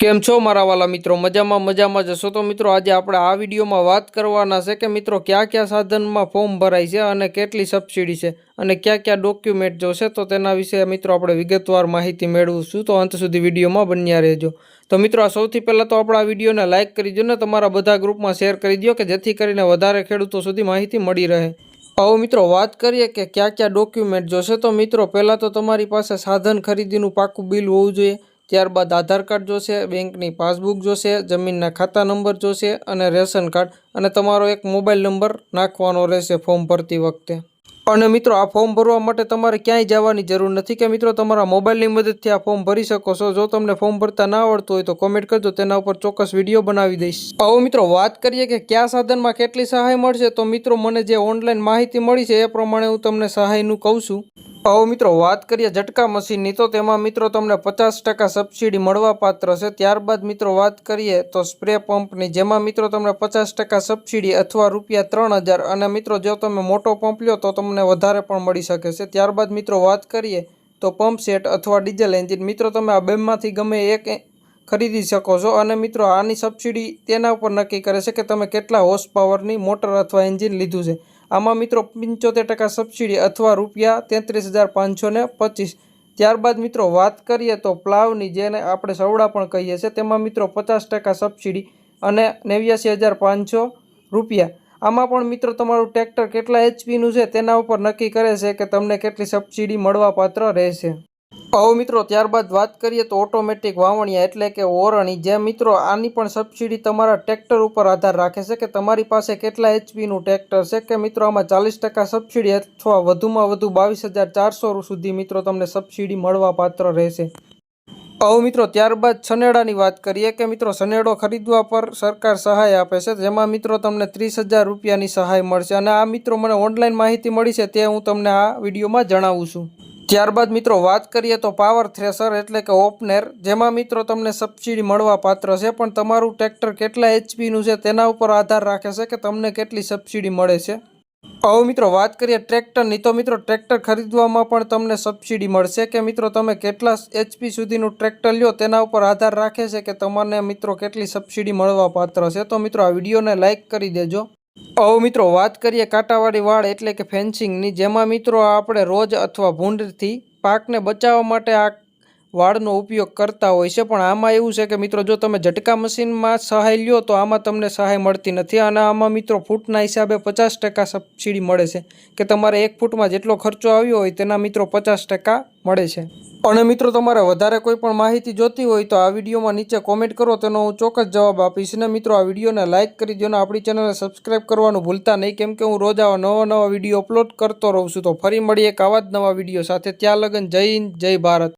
કેમ છો મારા વાલા મિત્રો? મજામાં મજામાં જશો તો મિત્રો આજે આપણે આ વિડીયોમાં વાત કરવાના છે કે મિત્રો કયા કયા સાધનમાં ફોર્મ ભરાય છે અને કેટલી સબસિડી છે અને કયા કયા ડોક્યુમેન્ટ જોશે તો તેના વિશે મિત્રો આપણે વિગતવાર માહિતી મેળવીશું. તો અંત સુધી વિડીયોમાં બન્યા રહેજો. તો મિત્રો આ સૌથી પહેલાં તો આપણે વિડીયોને લાઇક કરી દો ને તમારા બધા ગ્રુપમાં શેર કરી દો કે જેથી કરીને વધારે ખેડૂતો સુધી માહિતી મળી રહે. આવો મિત્રો વાત કરીએ કે કયા કયા ડોક્યુમેન્ટ જોશે તો મિત્રો પહેલાં તો તમારી પાસે સાધન ખરીદીનું પાકું બિલ હોવું જોઈએ ત્યારબાદ આધાર કાર્ડ જોશે, બેંકની પાસબુક જોશે, જમીનના ખાતા નંબર જોશે અને રેશન કાર્ડ અને તમારો એક મોબાઈલ નંબર નાખવાનો રહેશે ફોર્મ ભરતી વખતે. અને મિત્રો, આ ફોર્મ ભરવા માટે તમારે ક્યાંય જવાની જરૂર નથી કે મિત્રો, તમારા મોબાઈલની મદદથી આ ફોર્મ ભરી શકો છો. જો તમને ફોર્મ ભરતા ના આવડતું હોય તો કોમેન્ટ કરજો, તેના ઉપર ચોક્કસ વીડિયો બનાવી દઈશ. આવો મિત્રો, વાત કરીએ કે કયા સાધનમાં કેટલી સહાય મળશે, તો મિત્રો, મને જે ઓનલાઈન માહિતી મળી છે, એ પ્રમાણે હું તમને સહાયનું કહું છું. આવો મિત્રો, વાત કરીએ ઝટકા મશીનની, તો તેમાં મિત્રો તમને પચાસ ટકા સબસિડી મળવા પાત્ર છે. ત્યારબાદ મિત્રો વાત કરીએ તો સ્પ્રે પંપની, જેમાં મિત્રો તમને પચાસ ટકા સબસિડી અથવા રૂપિયા ત્રણ અને મિત્રો જો તમે મોટો પંપ લ્યો, તો તમને વધારે પણ મળી શકે છે. ત્યારબાદ મિત્રો વાત કરીએ તો પંપ સેટ અથવા ડીઝલ એન્જિન, મિત્રો તમે આ બેમાંથી ગમે એક ખરીદી શકો છો અને મિત્રો આની સબસિડી તેના ઉપર નક્કી કરે છે કે તમે કેટલા હોર્સ પાવરની મોટર અથવા એન્જિન લીધું છે. આમાં મિત્રો પંચોતેર ટકા સબસિડી અથવા રૂપિયા તેત્રીસ હજાર પાંચસો ને પચીસ. ત્યારબાદ મિત્રો વાત કરીએ તો પ્લાવની જેને આપણે સવડા પણ કહીએ છીએ, તેમાં મિત્રો પચાસ ટકા સબસિડી અને નેવ્યાસી હજાર પાંચસો રૂપિયા. આમાં પણ મિત્રો તમારું ટ્રેક્ટર કેટલા એચપીનું છે તેના ઉપર નક્કી કરે છે કે તમને કેટલી સબસિડી મળવાપાત્ર રહેશે. હવે મિત્રો, ત્યારબાદ વાત કરીએ તો ઓટોમેટિક વાવણિયા એટલે કે ઓરણી. જે મિત્રો, આની પણ સબસિડી તમારા ટ્રેક્ટર ઉપર આધાર રાખે છે કે તમારી પાસે કેટલા એચપીનું ટ્રેક્ટર છે કે મિત્રો, આમાં ચાલીસ ટકા સબસિડી અથવા વધુમાં વધુ બાવીસ હજાર ચારસો સુધી મિત્રો તમને સબસિડી મળવા પાત્ર રહેશે. હવે મિત્રો, ત્યારબાદ સનેડાની વાત કરીએ કે મિત્રો સનેડો ખરીદવા પર સરકાર સહાય આપે છે. જેમાં મિત્રો તમને ત્રીસ હજાર રૂપિયાની સહાય મળશે. અને આ મિત્રો મને ઓનલાઈન માહિતી મળી છે તે હું તમને આ વિડીયોમાં જણાવું છું. ત્યારબાદ મિત્રો વાત કરીએ તો પાવર થ્રેસર એટલે કે ઓપનેર જેમાં મિત્રો તમને સબસિડી મળવા પાત્ર છે, પણ તમારું ટ્રેક્ટર કેટલા એચપીનું છે તેના ઉપર આધાર રાખે છે કે તમને કેટલી સબસિડી મળે છે. હવે મિત્રો વાત કરીએ ટ્રેક્ટરની તો મિત્રો ટ્રેક્ટર ખરીદવામાં પણ તમને સબસિડી મળશે કે મિત્રો તમે કેટલા એચપી સુધીનું ટ્રેક્ટર લ્યો તેના ઉપર આધાર રાખે છે કે તમને મિત્રો કેટલી સબસિડી મળવા પાત્ર છે. તો મિત્રો આ વિડીયોને લાઇક કરી દેજો. હવે મિત્રો, વાત કરીએ કાંટાવાળી વાળ એટલે કે ફેન્સિંગની, જેમાં મિત્રો આપણે રોજ અથવા ભૂંડથી પાકને બચાવવા માટે આ વાળનો ઉપયોગ કરતા હોય છે. પણ આમાં એવું છે કે મિત્રો, જો તમે ઝટકા મશીનમાં સહાય લ્યો, તો આમાં તમને સહાય મળતી નથી. અને આમાં મિત્રો, ફૂટના હિસાબે પચાસ ટકા સબસિડી મળે છે. કે તમારે એક ફૂટમાં જેટલો ખર્ચો આવ્યો હોય, તેના મિત્રો પચાસ ટકા મળે છે. અને મિત્રો, તમારે વધારે કોઈ પણ માહિતી જોતી હોય, તો આ વિડીયોમાં નીચે કોમેન્ટ કરો. તેનો હું ચોક્કસ જવાબ આપીશ. ને મિત્રો, આ વિડીયોને લાઇક કરી દો ને આપણી ચેનલને સબસ્ક્રાઇબ કરવાનું ભૂલતા નહીં. કેમ કે હું રોજ આવા નવા નવા વીડિયો અપલોડ કરતો રહું છું. તો ફરી મળીએ એક આવા જ નવા વીડિયો સાથે. ત્યાં લગન, જય હિન્દ, જય ભારત.